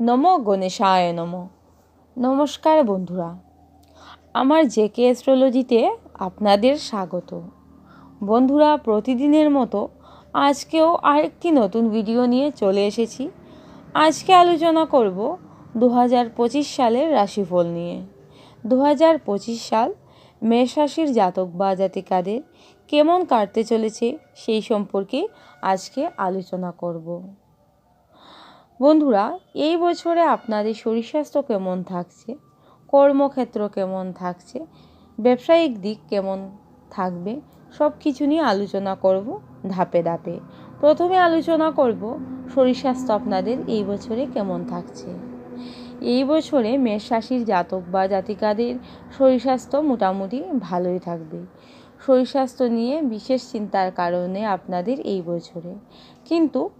নম গণেশায় নম। নমস্কার বন্ধুরা, আমার জেকে অ্যাস্ট্রোলজিতে আপনাদের স্বাগত। বন্ধুরা, প্রতিদিনের মতো আজকেও আরেকটি নতুন ভিডিও নিয়ে চলে এসেছি। আজকে আলোচনা করব দু পঁচিশ সালের রাশিফল নিয়ে। দু পঁচিশ সাল মেষ রাশির জাতক বা জাতিকাদের কেমন কাটতে চলেছে সেই সম্পর্কে আজকে আলোচনা করব। বন্ধুরা, এই বছরে আপনাদের শরীর স্বাস্থ্য কেমন থাকছে? কর্মক্ষেত্র কেমন থাকছে? ব্যবসায়িক দিক কেমন থাকবে? সব কিছু নিয়ে আলোচনা করব ধাপে ধাপে। প্রথমে আলোচনা করব শরীর স্বাস্থ্য আপনাদের এই বছরে কেমন থাকছে। এই বছরে মেষ রাশির জাতক বা জাতিকাদের শরীর স্বাস্থ্য মোটামুটি ভালোই থাকবে। শরীর স্বাস্থ্য নিয়ে বিশেষ চিন্তার কারণে আপনাদের এই বছরে। কিন্তু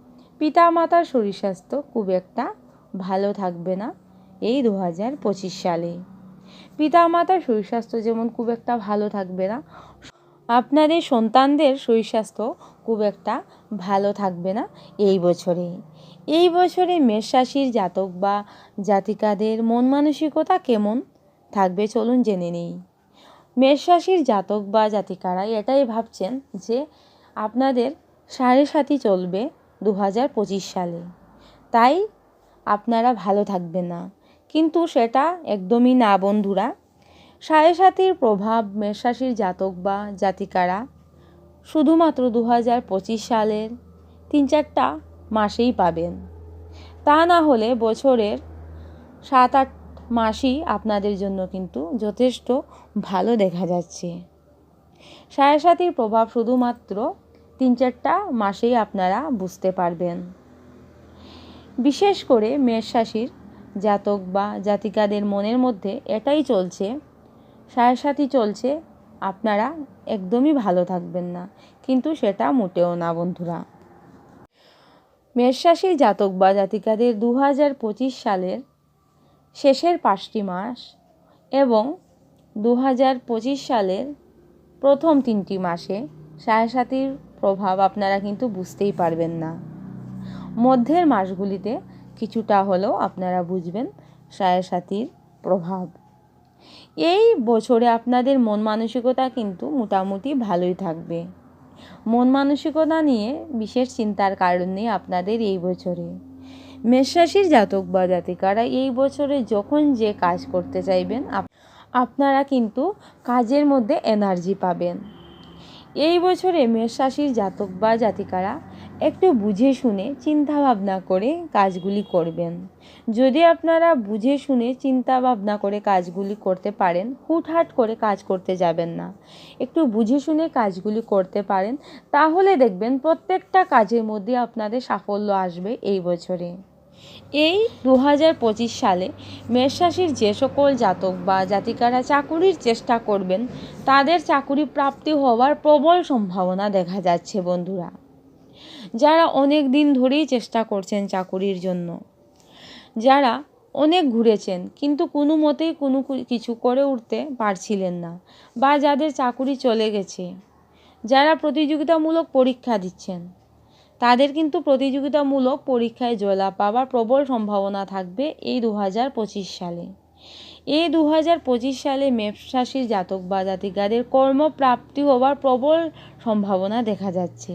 পিতা মাতার শরীর স্বাস্থ্য খুব একটা ভালো থাকবে না এই দু হাজার পঁচিশ সালে। পিতা মাতার শরীর স্বাস্থ্য যেমন খুব একটা ভালো থাকবে না, আপনাদের সন্তানদের শরীর স্বাস্থ্য খুব একটা ভালো থাকবে না এই বছরে। এই বছরে মেষ রাশির জাতক বা জাতিকাদের মন মানসিকতা কেমন থাকবে চলুন জেনে নেই। মেষ রাশির জাতক বা জাতিকারা এটাই ভাবছেন যে আপনাদের সাড়ে সাথী চলবে দু হাজার পঁচিশ সালে। তাই আপনারা ভালো থাকবেন না। কিন্তু সেটা একদমই না, বন্ধুরা। সাড়ে সাতির প্রভাব মেষরাশির জাতক বা জাতিকারা শুধুমাত্র দু হাজার পঁচিশ সালের তিন চারটা মাসেই পাবেন। তা না হলে বছরের সাত আট মাসই আপনাদের জন্য কিন্তু যথেষ্ট ভালো দেখা যাচ্ছে। সাড়ে সাতির প্রভাব শুধুমাত্র তিন চারটা মাসেই আপনারা বুঝতে পারবেন। বিশেষ করে মেষরাশির জাতক বা জাতিকাদের মনের মধ্যে এটাই চলছে সাড়ে চলছে, আপনারা একদমই ভালো থাকবেন না। কিন্তু সেটা মোটেও না, বন্ধুরা। মেষরাশির জাতক বা জাতিকাদের দু হাজার পঁচিশ সালের শেষের পাঁচটি মাস এবং দু হাজার পঁচিশ সালের প্রথম তিনটি মাসে সাড়ে প্রভাব আপনারা কিন্তু বুঝতেই পারবেন না। মধ্যের মাসগুলিতে কিছুটা হলেও আপনারা বুঝবেন সাড়ে সাতির প্রভাব। এই বছরে আপনাদের মন মানসিকতা কিন্তু মোটামুটি ভালোই থাকবে। মন মানসিকতা নিয়ে বিশেষ চিন্তার কারণে আপনাদের এই বছরে। মেষরাশির জাতক বা জাতিকারা এই বছরে যখন যে কাজ করতে চাইবেন আপনারা কিন্তু কাজের মধ্যে এনার্জি পাবেন। এই বছরে মেষ রাশির জাতক বা জাতিকারা একটু বুঝে শুনে চিন্তা ভাবনা করে কাজগুলি করবেন। যদি আপনারা বুঝে শুনে চিন্তা ভাবনা করে কাজগুলি করতে পারেন, হুটহাট করে কাজ করতে যাবেন না। একটু বুঝে শুনে কাজগুলি করতে পারেন, তাহলে দেখবেন প্রত্যেকটা কাজের মধ্যে আপনাদের সাফল্য আসবে এই বছরে। এই দু হাজার পঁচিশ সালে মেষ রাশির যে সকল জাতক বা জাতিকারা চাকুরির চেষ্টা করবেন, তাদের চাকুরি প্রাপ্তি হওয়ার প্রবল সম্ভাবনা দেখা যাচ্ছে বন্ধুরা। যারা অনেক দিন ধরেই চেষ্টা করছেন চাকুরির জন্য, যারা অনেক ঘুরেছেন কিন্তু কোনো মতেই কোনো কিছু করে উঠতে পারছিলেন না বা যাদের চাকুরি চলে গেছে, যারা প্রতিযোগিতামূলক পরীক্ষা দিচ্ছেন তাদের কিন্তু প্রতিযোগিতামূলক পরীক্ষায় জয়লাভ পাওয়ার প্রবল সম্ভাবনা থাকবে এই দু হাজার পঁচিশ সালে। এই দু হাজার পঁচিশ সালে মেপশাসীর জাতক বা জাতিকাদের কর্মপ্রাপ্তি হওয়ার প্রবল সম্ভাবনা দেখা যাচ্ছে।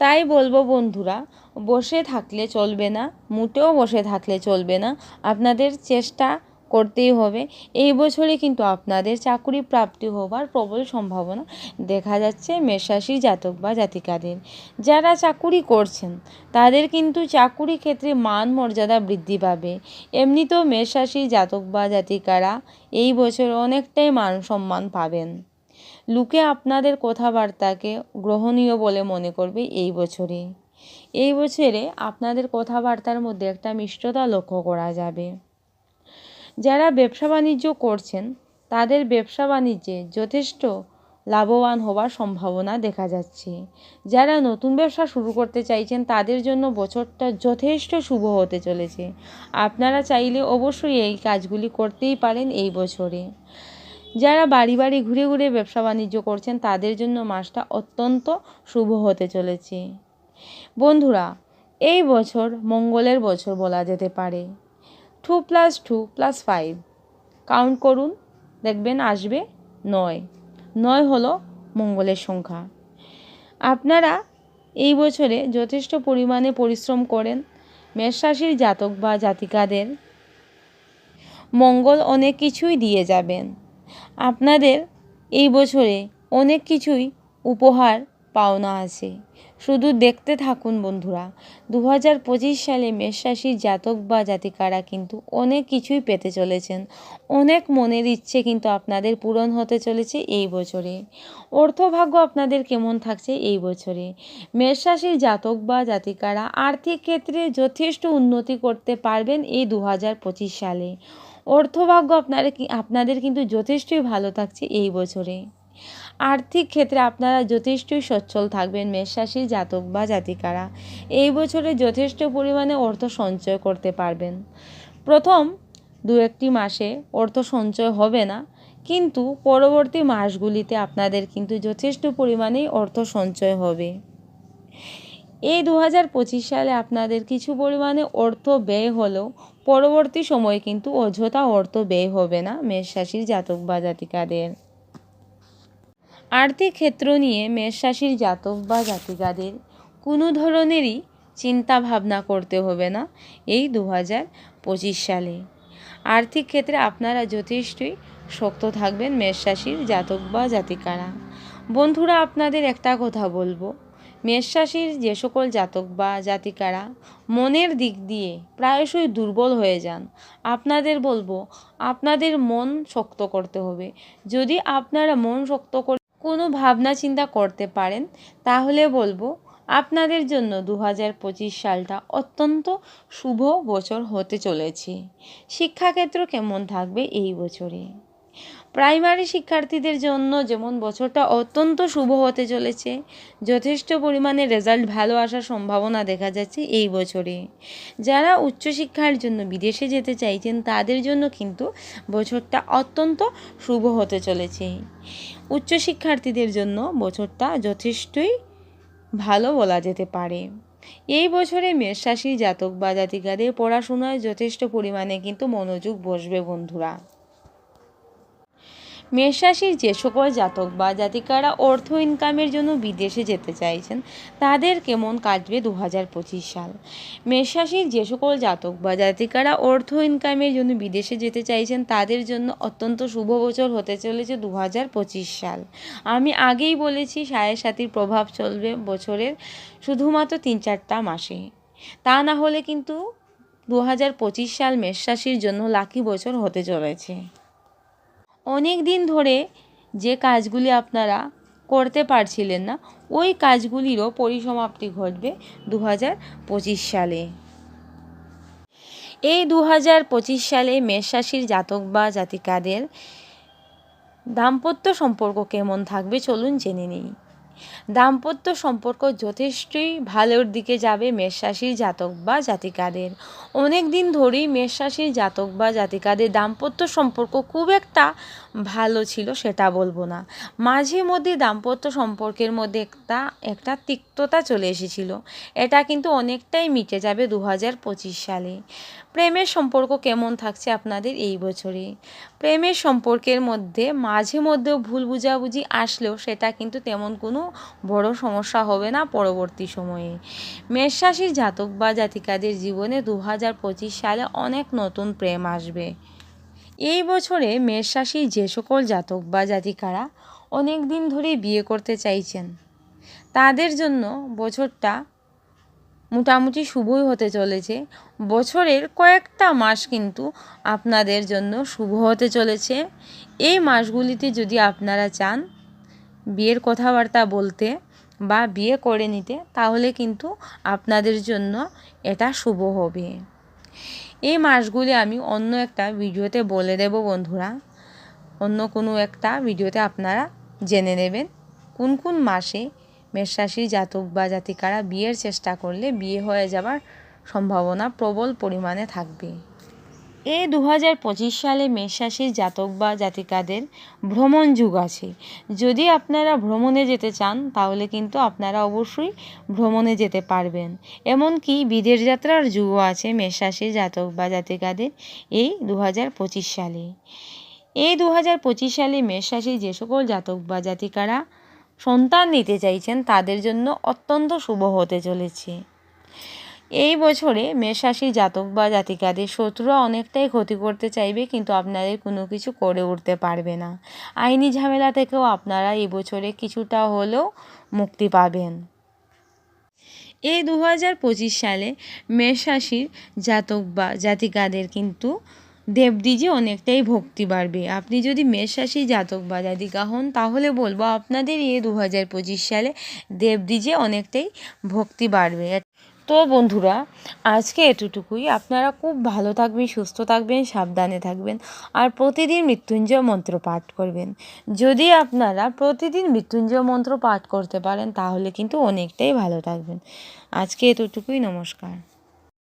তাই বলব বন্ধুরা, বসে থাকলে চলবে না, মোটেও বসে থাকলে চলবে না। আপনাদের চেষ্টা করতেই হবে। এই বছরে কিন্তু আপনাদের চাকুরি প্রাপ্তি হবার প্রবল সম্ভাবনা দেখা যাচ্ছে মেষরাশির জাতক বা জাতিকাদের। যারা চাকুরি করছেন, তাদের কিন্তু চাকুরি ক্ষেত্রে মান মর্যাদা বৃদ্ধি পাবে। এমনিতেও মেষরাশির জাতক বা জাতিকারা এই বছর অনেকটাই মান সম্মান পাবেন। লোকে আপনাদের কথাবার্তাকে গ্রহণীয় বলে মনে করবে এই বছরে এই বছরে আপনাদের কথাবার্তার মধ্যে একটা মিষ্টতা লক্ষ্য করা যাবে। যারা ব্যবসা বাণিজ্য করছেন, তাদের ব্যবসা বাণিজ্যে যথেষ্ট লাভবান হওয়ার সম্ভাবনা দেখা যাচ্ছে। যারা নতুন ব্যবসা শুরু করতে চাইছেন, তাদের জন্য বছরটা যথেষ্ট শুভ হতে চলেছে। আপনারা চাইলে অবশ্যই এই কাজগুলি করতেই পারেন এই বছরে। যারা বাড়ি বাড়ি ঘুরে ঘুরে ব্যবসা বাণিজ্য করছেন, তাদের জন্য মাসটা অত্যন্ত শুভ হতে চলেছে। বন্ধুরা, এই বছর মঙ্গলের বছর বলা যেতে পারে। Two plus two plus five count করুন। দেখবেন আসবে নয়। নয় হলো মঙ্গলের সংখ্যা। আপনারা এই বছরে যথেষ্ট পরিমাণে পরিশ্রম করেন। মেষ রাশির জাতক বা জাতিকাদের মঙ্গল অনেক কিছুই দিয়ে যাবেন। আপনাদের এই বছরে অনেক কিছুই উপহার পাওনা আছে। শুধু দেখতে থাকুন বন্ধুরা দু হাজার পঁচিশ সালে মেষ রাশির জাতক বা জাতিকারা কিন্তু অনেক কিছুই পেতে চলেছেন। অনেক মনের ইচ্ছে কিন্তু আপনাদের পূরণ হতে চলেছে এই বছরে। অর্থভাগ্য আপনাদের কেমন থাকছে এই বছরে? মেষ রাশির জাতক বা জাতিকারা আর্থিক ক্ষেত্রে যথেষ্ট উন্নতি করতে পারবেন এই দু হাজার পঁচিশ সালে। অর্থভাগ্য আপনারা আপনাদের কিন্তু যথেষ্টই ভালো থাকছে এই বছরে। আর্থিক ক্ষেত্রে আপনারা যথেষ্টই সচ্ছল থাকবেন মেষ রাশির জাতক বা জাতিকারা। এই বছরে যথেষ্ট পরিমাণে অর্থ সঞ্চয় করতে পারবেন। প্রথম দু একটি মাসে অর্থ সঞ্চয় হবে না, কিন্তু পরবর্তী মাসগুলিতে আপনাদের কিন্তু যথেষ্ট পরিমাণেই অর্থ সঞ্চয় হবে। এই দু পঁচিশ সালে আপনাদের কিছু পরিমাণে অর্থ ব্যয় হলেও পরবর্তী সময়ে কিন্তু অযথা অর্থ ব্যয় হবে না মেষ রাশির জাতক বা জাতিকাদের। আর্থিক ক্ষেত্র নিয়ে মেষ রাশির জাতক বা জাতিকাদের কোনো ধরনেরই চিন্তা ভাবনা করতে হবে না এই দু হাজার পঁচিশ সালে। আর্থিক ক্ষেত্রে আপনারা যথেষ্টই শক্ত থাকবেন মেষ রাশির জাতক বা জাতিকারা। বন্ধুরা, আপনাদের একটা কথা বলব। মেষ রাশির যে সকল জাতক বা জাতিকারা মনের দিক দিয়ে প্রায়শই দুর্বল হয়ে যান, আপনাদের বলব, আপনাদের মন শক্ত করতে হবে। যদি আপনারা মন শক্ত করে কোনো ভাবনা চিন্তা করতে পারেন, তাহলে বলব আপনাদের জন্য দু হাজার পঁচিশ সালটা অত্যন্ত শুভ বছর হতে চলেছে। শিক্ষাক্ষেত্র কেমন থাকবে এই বছরে? প্রাইমারি শিক্ষার্থীদের জন্য যেমন বছরটা অত্যন্ত শুভ হতে চলেছে, যথেষ্ট পরিমাণে রেজাল্ট ভালো আসার সম্ভাবনা দেখা যাচ্ছে এই বছরে। যারা উচ্চশিক্ষার জন্য বিদেশে যেতে চাইছেন, তাদের জন্য কিন্তু বছরটা অত্যন্ত শুভ হতে চলেছে। উচ্চশিক্ষার্থীদের জন্য বছরটা যথেষ্টই ভালো বলা যেতে পারে। এই বছরে মেষ রাশি জাতক বা জাতিকাদের পড়াশোনায় যথেষ্ট পরিমাণে কিন্তু মনোযোগ বসবে বন্ধুরা। মেষ রাশির যে সকল জাতক বা জাতিকারা অর্থ ইনকামের জন্য বিদেশে যেতে চাইছেন, তাদের কেমন কাটবে দু হাজার পঁচিশ সাল? মেষ রাশির যে সকল জাতক বা জাতিকারা অর্থ ইনকামের জন্য বিদেশে যেতে চাইছেন, তাদের জন্য অত্যন্ত শুভ বছর হতে চলেছে দু হাজার পঁচিশ সাল। আমি আগেই বলেছি সায়ের সাথীর প্রভাব চলবে বছরের শুধুমাত্র তিন চারটা মাসে। তা না হলে কিন্তু দু হাজার পঁচিশ সাল মেষ রাশির জন্য লাকি বছর হতে চলেছে। অনেক দিন ধরে যে কাজগুলি আপনারা করতে পারছিলেন না, ওই কাজগুলিরও পরিসমাপ্তি ঘটবে দু হাজার পঁচিশ সালে। এই দু হাজার পঁচিশ সালে মেষরাশির জাতক বা জাতিকাদের দাম্পত্য সম্পর্ক কেমন থাকবে চলুন জেনে নিই। দাম্পত্য সম্পর্ক যথেষ্টই ভালোর দিকে যাবে মেষ রাশির জাতক বা জাতিকাদের। অনেক দিন ধরেই মেষ রাশির জাতক বা জাতিকাদের দাম্পত্য সম্পর্ক খুব একটা ভালো ছিল সেটা বলব না। মাঝে মধ্যে দাম্পত্য সম্পর্কের মধ্যে একটা একটা তিক্ততা চলে এসেছিল। এটা কিন্তু অনেকটাই মিটে যাবে দু হাজার পঁচিশ সালে। প্রেমের সম্পর্ক কেমন থাকছে আপনাদের এই বছরে প্রেমের সম্পর্কের মধ্যে মাঝে মধ্যেও ভুল বুঝাবুঝি আসলেও সেটা কিন্তু তেমন কোনো বড় সমস্যা হবে না পরবর্তী সময়ে। মেষ রাশির জাতক বা জাতিকাদের জীবনে দু হাজার পঁচিশ সালে অনেক নতুন প্রেম আসবে। এই বছরে মেষ রাশির যে সকল জাতক বা জাতিকারা অনেক দিন ধরে বিয়ে করতে চাইছেন। তাদের জন্য বছরটা মোটামুটি শুভই হতে চলেছে। বছরের কয়েকটা মাস কিন্তু আপনাদের জন্য শুভ হতে চলেছে। এই মাসগুলিতে যদি আপনারা চান বিয়ের কথাবার্তা বলতে বা বিয়ে করে নিতে, তাহলে কিন্তু আপনাদের জন্য এটা শুভ হবে। এই মাসগুলি আমি অন্য একটা ভিডিওতে বলে দেব বন্ধুরা। অন্য কোনো একটা ভিডিওতে আপনারা জেনে নেবেন কোন কোন মাসে মেষরাশির জাতক বা জাতিকারা বিয়ের চেষ্টা করলে বিয়ে হয়ে যাবার সম্ভাবনা প্রবল পরিমাণে থাকবে। এই দু পঁচিশ সালে মেষ রাশির জাতক বা জাতিকাদের ভ্রমণ যুগ আছে। যদি আপনারা ভ্রমণে যেতে চান, তাহলে কিন্তু আপনারা অবশ্যই ভ্রমণে যেতে পারবেন। এমনকি বিদেশ যাত্রার যুগও আছে মেষ রাশির জাতক বা জাতিকাদের এই দু হাজার পঁচিশ সালে। এই দু হাজার পঁচিশ সালে মেষ রাশির যে সকল জাতক বা জাতিকারা সন্তান নিতে চাইছেন, তাদের জন্য অত্যন্ত শুভ হতে চলেছে। এই বছরে মেষরাশি জাতক বা জাতিকাদের শত্রুরা অনেকটাই ক্ষতি করতে চাইবে, কিন্তু আপনাদের কোনো কিছু করে উঠতে পারবে না। আইনি ঝামেলা থেকেও আপনারা এই বছরে কিছুটা হলেও মুক্তি পাবেন। এই দু হাজার পঁচিশ সালে মেষ রাশির জাতক বা জাতিকাদের কিন্তু দেবদ্বিজে অনেকটাই ভক্তি বাড়বে। আপনি যদি মেষ রাশি জাতক বা জাতিকা হন, তাহলে বলব আপনাদের এই দু হাজার পঁচিশ সালে দেবদ্বিজে অনেকটাই ভক্তি বাড়বে। তো বন্ধুরা, আজকে এতটুকুই। আপনারা খুব ভালো থাকবেন, সুস্থ থাকবেন, সাবধানে থাকবেন আর প্রতিদিন মৃত্যুঞ্জয় মন্ত্র পাঠ করবেন। যদি আপনারা প্রতিদিন মৃত্যুঞ্জয় মন্ত্র পাঠ করতে পারেন, তাহলে কিন্তু অনেকটাই ভালো থাকবেন। আজকে এতটুকুই। নমস্কার।